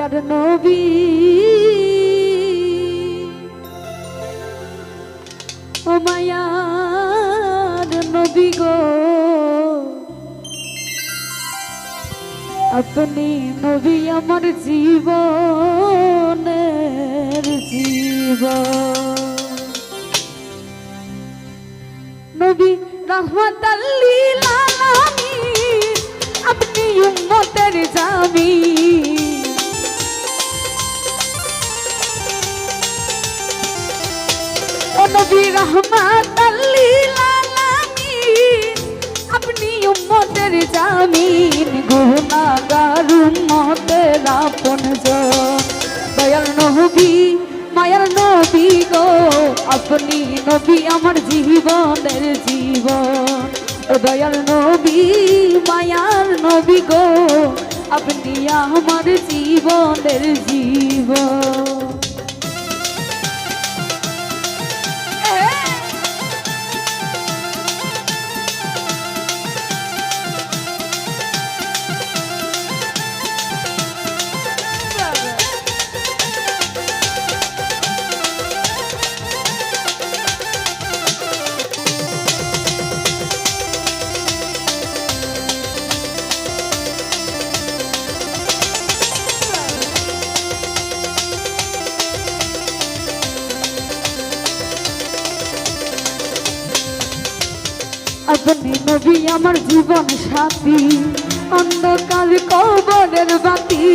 মায়ার নবী। ও মায়ার নবী গো। আপনি নবী আমার জীবনের জীবন। নবী আলামিন, আপনি উম্মতের নবী মায়ার নবী গো। আপনি নবী আমার জীবনের জীবন। দয়াল নবী, মায়ার নবী গো। আপনি আমার জীবনের জীবন। আপনি নবী আমার জীবন সাথী, অন্ধকার কবরের বাতি।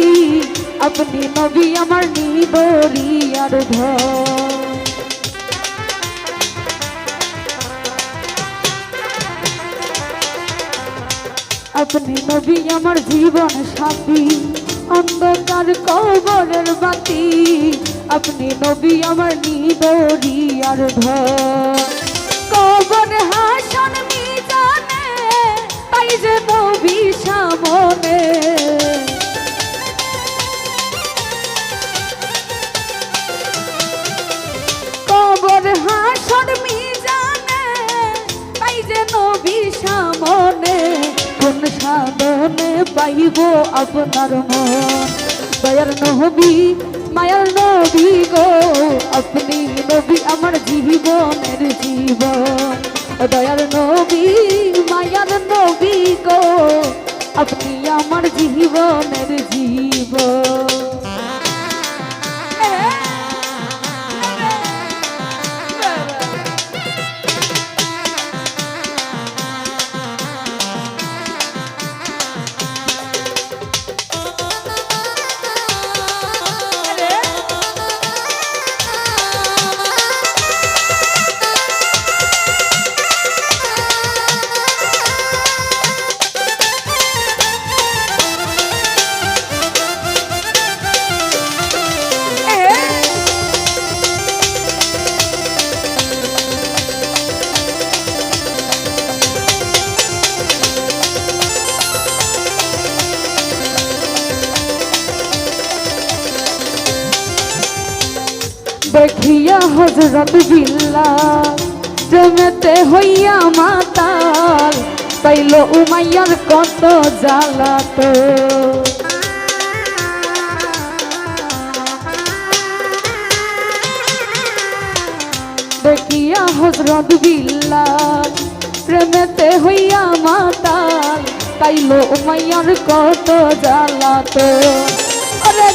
আপনি নবী আমার নিদরি আর আপনি নবী আমার জীবন সাথী, অন্ধকার কবরের বাতি। আপনি নবী আমার নিদরি আর ধর কবর হাসন যে নবী সামনে কবর হাসন মিজানে, তাই যে নবী সামনে কোন সাধনে পাইব আপনার মন? দয়ার নবী, মায়ার নবী গো, আপনি নবী আমার জীবনের জীবন। দয়ার নবী মায়ার নবী গো আপনি আমার জীবনের জীবন দেখিয়া হজরত বিল্লা জমেতে হইয়া মাতাল, পাইল উমাইয়ার কত জ্বালাত দেখিয়া হজরত বিল্লা প্রেমেতে হইয়া মাতাল, পাইল উমাইয়ার কত জ্বালাত ওরে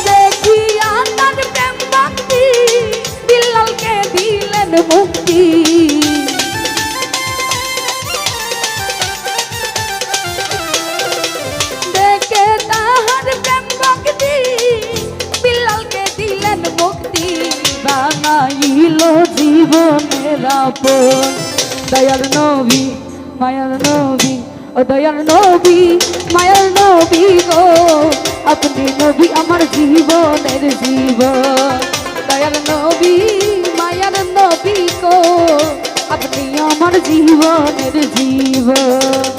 দিলেন মুক্তি দেখে তাহার প্রেম ভক্তি বিল্লালকে দিলেন মুক্তি বানাইল জীবনের আপন। দয়াল নবী মায়ার নবী, ও দয়াল নবী মায়ার নবী গো, আপনি নবী আমার জীবনের জীবন। দয়াল নবী মায়ার নবী গো আপনি আমার জীবনের জীবন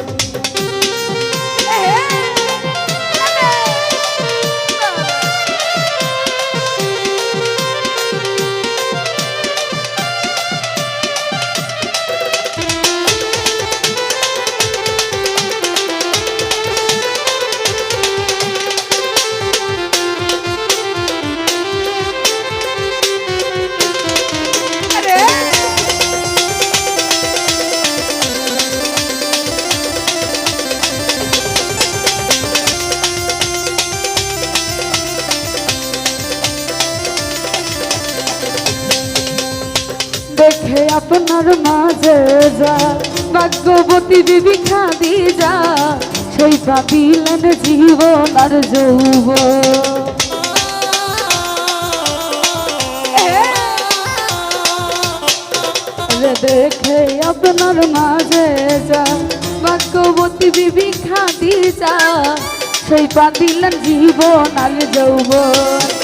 আপনার মাঝে যা। ভাগ্যবতী বিবি খাদি যা সেই পাবিলেন জীবন আর যৌব। দেখে আপনার মাঝে যা। ভাগ্যবতী বিবি খাদি যা সেই পাদিলেন জীবন আর যৌবন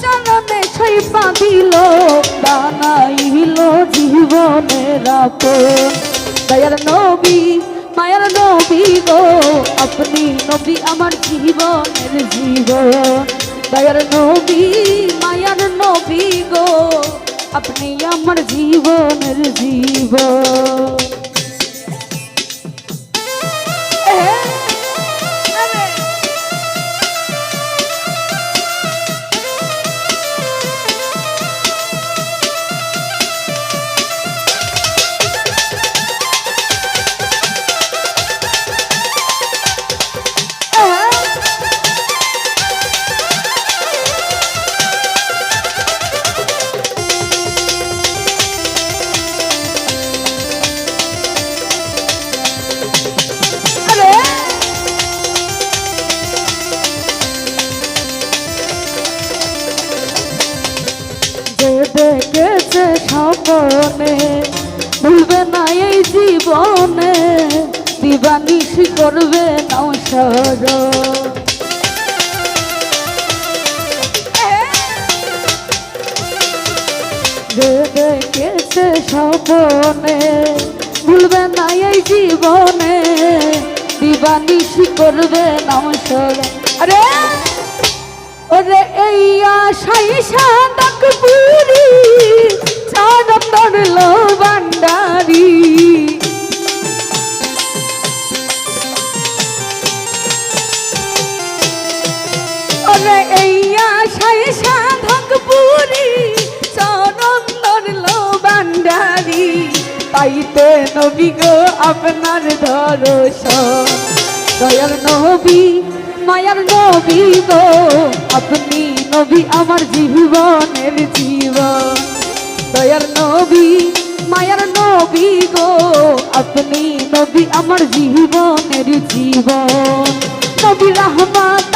চরণে সই পাতিল দয়ার নবী, মায়ার নবী গো, আপনি নবী আমার জীবনের জীবন। দয়ার নবী, মায়ার নবী গো আপনি আমার জীবনের জীবন দেখেছে স্বপনে ভুলবে না এই জীবনে, দিবানিশি করবে নৌসর যে দেখেছে স্বপনে, ভুলবে না এই জীবনে, দিবানিশি করবে নৌসর আরে! ওরে এই আশাই সাদক পুরি চারম ধরলো বান্ডারি ওরে এই আশাই সাধক পুরি চরণ ধরলো বান্ডারি পাইতে নবী গো আপনার ধরস দয়ার নবী মায়ার নবী গো, আপনি নবী আমার জীবনের জীবন। দয়ার নবী, মায়ার নবী গো, আপনি নবী আমার জীবনের জীবন। নবী রহমাত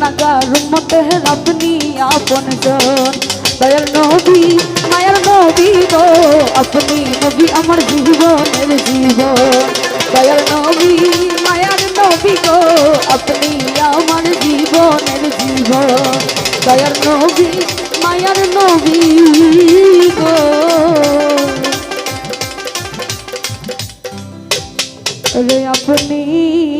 গুনাহগার উম্মতের আপনি আপন জন। দয়াল নবী, মায়ার নবী গো, আপনি নবী আমার জীবনের জীবন। দয়াল নবী, মায়ার নবী গো, আপনি আমার জীবনের জীবন। দয়াল নবী, মায়ার নবী গো। আপনি